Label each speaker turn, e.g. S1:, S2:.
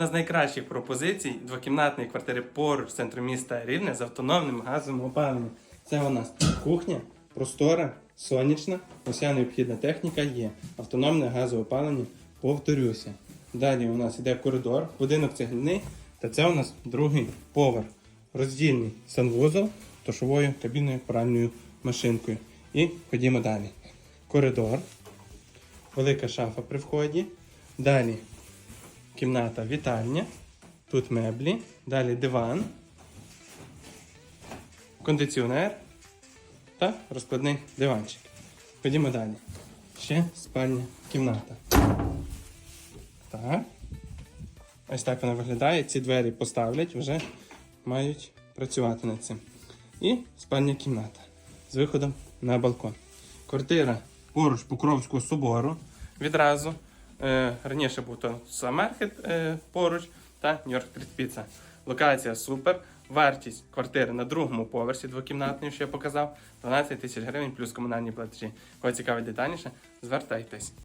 S1: Одна з найкращих пропозицій двокімнатної квартири поруч з центром міста Рівне з автономним газовим опаленням. Це у нас кухня, простора, сонячна, уся необхідна техніка є. Автономне газове опалення, повторюся. Далі у нас йде коридор, будинок цегляний, та це у нас другий поверх. Роздільний санвузол, тушовою кабіною, пральною машинкою. І ходімо далі. Коридор, велика шафа при вході. Далі кімната вітальня. Тут меблі, далі диван, кондиціонер та розкладний диванчик. Ходімо далі. Ще спальня кімната. Так. Ось так вона виглядає. Ці двері поставлять, вже мають працювати над цим. І спальня кімната з виходом на балкон. Квартира поруч Покровського собору. Відразу. Е, раніше був то Самерхет е, поруч та Нью-Йорк Піца. Локація супер. Вартість квартири на другому поверсі двокімнатної, що я показав, 12 тисяч гривень плюс комунальні платежі. Кого цікавить детальніше, звертайтесь.